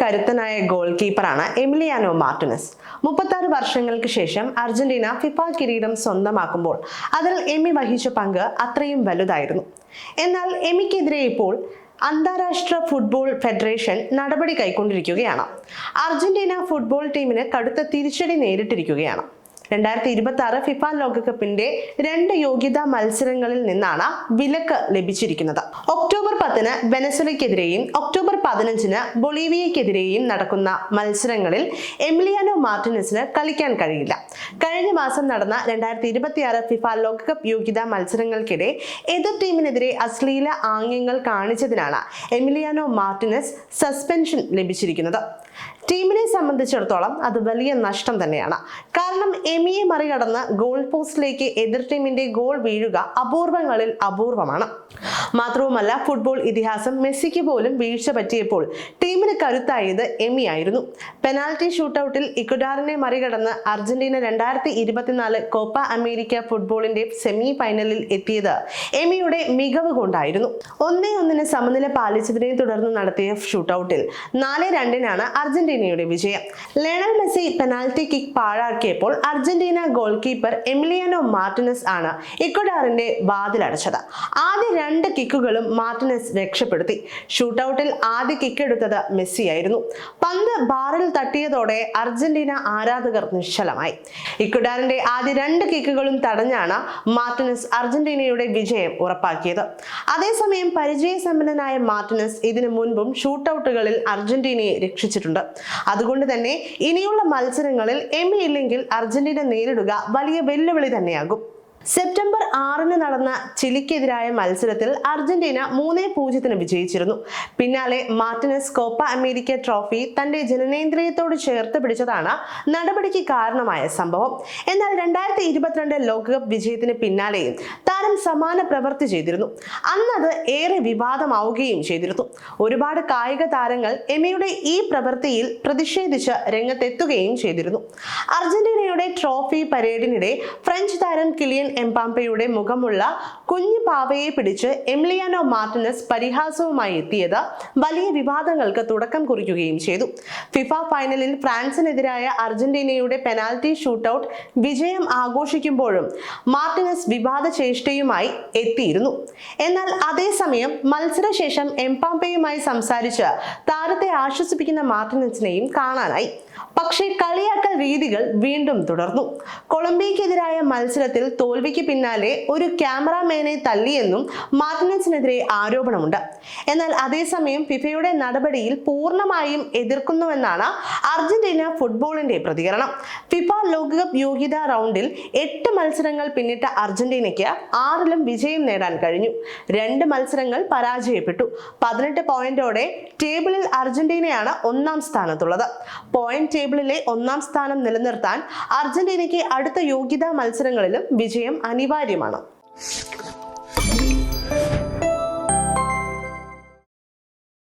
കരുത്തനായ goal കീപ്പറാണ് Emiliano Martinez. മുപ്പത്താറ് വർഷങ്ങൾക്ക് ശേഷം അർജന്റീന ഫിഫ കിരീടം സ്വന്തമാക്കുമ്പോൾ അതിൽ എമി വഹിച്ച പങ്ക് അത്രയും വലുതായിരുന്നു. എന്നാൽ എമിക്കെതിരെ ഇപ്പോൾ അന്താരാഷ്ട്ര ഫുട്ബോൾ ഫെഡറേഷൻ നടപടി കൈക്കൊണ്ടിരിക്കുകയാണ്. അർജന്റീന ഫുട്ബോൾ ടീമിന് കടുത്ത തിരിച്ചടി നേരിട്ടിരിക്കുകയാണ്. രണ്ടായിരത്തി ഇരുപത്തി ആറ് ഫിഫ ലോകകപ്പിന്റെ രണ്ട് യോഗ്യതാ മത്സരങ്ങളിൽ നിന്നാണ് വിലക്ക് ലഭിച്ചിരിക്കുന്നത്. ഒക്ടോബർ പത്തിന് വെനസുലയ്ക്കെതിരെയും ഒക്ടോബർ പതിനഞ്ചിന് ബൊളീവിയയ്ക്കെതിരെയും നടക്കുന്ന മത്സരങ്ങളിൽ എമിലിയാനോ മാർട്ടിനസിന് കളിക്കാൻ കഴിയില്ല. കഴിഞ്ഞ മാസം നടന്ന രണ്ടായിരത്തി ഇരുപത്തിയാറ് ഫിഫ ലോകകപ്പ് യോഗ്യതാ മത്സരങ്ങൾക്കിടെ എതിർ ടീമിനെതിരെ അശ്ലീല ആംഗ്യങ്ങൾ കാണിച്ചതിനാണ് എമിലിയാനോ മാർട്ടിനസ് സസ്പെൻഷൻ ലഭിച്ചിരിക്കുന്നത്. ടീമിനെ സംബന്ധിച്ചിടത്തോളം അത് വലിയ നഷ്ടം തന്നെയാണ്. കാരണം എമിയെ മറികടന്ന് ഗോൾ പോസ്റ്റിലേക്ക് എതിർ ടീമിന്റെ ഗോൾ വീഴുക അപൂർവങ്ങളിൽ അപൂർവമാണ്. മാത്രവുമല്ല ഫുട്ബോൾ ഇതിഹാസം മെസ്സിക്ക് പോലും വീഴ്ച പറ്റിയപ്പോൾ ടീമിന് കരുത്തായത് എമി ആയിരുന്നു. പെനാൽറ്റി ഷൂട്ടൌട്ടിൽ ഇക്വഡാറിനെ മറികടന്ന് അർജന്റീന രണ്ടായിരത്തി ഇരുപത്തിനാല് കോപ്പ അമേരിക്ക ഫുട്ബോളിന്റെ സെമി ഫൈനലിൽ എത്തിയത് എമിയുടെ മികവ് കൊണ്ടായിരുന്നു. ഒന്നേ ഒന്നിന് സമനില പാലിച്ചതിനെ തുടർന്ന് നടത്തിയ ഷൂട്ടൌട്ടിൽ നാല് രണ്ടിനാണ് അർജന്റീനയുടെ വിജയം. Lionel Messi penalty kick പാഴാക്കിയപ്പോൾ Argentina goal keeper Emiliano Martinez ആണ് ഇക്വഡാറിന്റെ വാതിലടച്ചത്. ആദ്യ രണ്ട് കിക്കുകളും മാർട്ടിനസ് രക്ഷപ്പെടുത്തി. ഷൂട്ടൌട്ടിൽ ആദ്യ കിക്കെടുത്തത് മെസ്സിയായിരുന്നു പന്ത് ബാറിൽ തട്ടിയതോടെ അർജന്റീന ആരാധകർ നിശ്ചലമായി. ഇക്വഡാറിന്റെ ആദ്യ രണ്ട് കിക്കുകളും തടഞ്ഞാണ് മാർട്ടിനസ് അർജന്റീനയുടെ വിജയം ഉറപ്പാക്കിയത്. അതേസമയം പരിചയസമ്പന്നനായ മാർട്ടിനസ് ഇതിനു മുൻപും ഷൂട്ടൌട്ടുകളിൽ അർജന്റീനയെ രക്ഷിച്ചിട്ടുണ്ട്. അതുകൊണ്ട് തന്നെ ഇനിയുള്ള മത്സരങ്ങളിൽ എമി ഇല്ലെങ്കിൽ അർജന്റീന നേരിടുക വലിയ വെല്ലുവിളി തന്നെയാകും. സെപ്റ്റംബർ ആറിന് നടന്ന ചിലിക്കെതിരായ മത്സരത്തിൽ അർജന്റീന മൂന്നേ പൂജ്യത്തിന് വിജയിച്ചിരുന്നു. പിന്നാലെ മാർട്ടിനസ് കോപ്പ അമേരിക്ക ട്രോഫി തന്റെ ജനനേന്ദ്രിയത്തോട് ചേർത്ത് പിടിച്ചതാണ് നടപടിക്ക് കാരണമായ സംഭവം. എന്നാൽ രണ്ടായിരത്തി ഇരുപത്തിരണ്ട് ലോകകപ്പ് വിജയത്തിന് പിന്നാലെയും താരം സമാന പ്രവൃത്തി ചെയ്തിരുന്നു. അന്ന് അത് ഏറെ വിവാദമാവുകയും ചെയ്തിരുന്നു. ഒരുപാട് കായിക താരങ്ങൾ എമയുടെ ഈ പ്രവൃത്തിയിൽ പ്രതിഷേധിച്ച് രംഗത്തെത്തുകയും ചെയ്തിരുന്നു. അർജന്റീനയുടെ ട്രോഫി പരേഡിനിടെ ഫ്രഞ്ച് താരം കിലിയൻ എംപാമ്പയുടെ മുഖമുള്ള കുഞ്ഞു പാവയെ പിടിച്ച് എംലിയാനോ മാർട്ടിനസ് പരിഹാസവുമായി എത്തിയത് വലിയ വിവാദങ്ങൾക്ക് തുടക്കം കുറിക്കുകയും ചെയ്തു. ഫിഫ ഫൈനലിൽ ഫ്രാൻസിനെതിരായ അർജന്റീനയുടെ പെനാൽറ്റി ഷൂട്ടൌട്ട് വിജയം ആഘോഷിക്കുമ്പോഴും മാർട്ടിനസ് വിവാദ ചേഷ്ടയുമായി എത്തിയിരുന്നു. എന്നാൽ അതേസമയം മത്സരശേഷം എംപാമ്പയുമായി സംസാരിച്ച് താരത്തെ ആശ്വസിപ്പിക്കുന്ന മാർട്ടിനസിനെയും കാണാനായി. പക്ഷേ കളിയാക്കൽ രീതികൾ വീണ്ടും തുടർന്നു. കൊളംബിയക്കെതിരായ മത്സരത്തിൽ തോൽവിക്ക് പിന്നാലെ ഒരു ക്യാമറാമാനെ തള്ളിയെന്നും മാർട്ടിനസിനെതിരെ ആരോപണമുണ്ട്. എന്നാൽ അതേസമയം ഫിഫയുടെ നടപടിയിൽ പൂർണമായും എതിർക്കുന്നുവെന്നാണ് അർജന്റീന ഫുട്ബോളിന്റെ പ്രതികരണം. ഫിഫ ലോകകപ്പ് യോഗ്യതാ റൗണ്ടിൽ എട്ട് മത്സരങ്ങൾ പിന്നിട്ട അർജന്റീനയ്ക്ക് ആറിലും വിജയം നേടാൻ കഴിഞ്ഞു. രണ്ട് മത്സരങ്ങൾ പരാജയപ്പെട്ടു. പതിനെട്ട് പോയിന്റോടെ ടേബിളിൽ അർജന്റീനയാണ് ഒന്നാം സ്ഥാനത്തുള്ളത്. പോയിന്റ് ടേബിളിലെ ഒന്നാം സ്ഥാനം നിലനിർത്താൻ അർജന്റീനയ്ക്ക് അടുത്ത യോഗ്യതാ മത്സരങ്ങളിലും വിജയം അനിവാര്യമാണ്.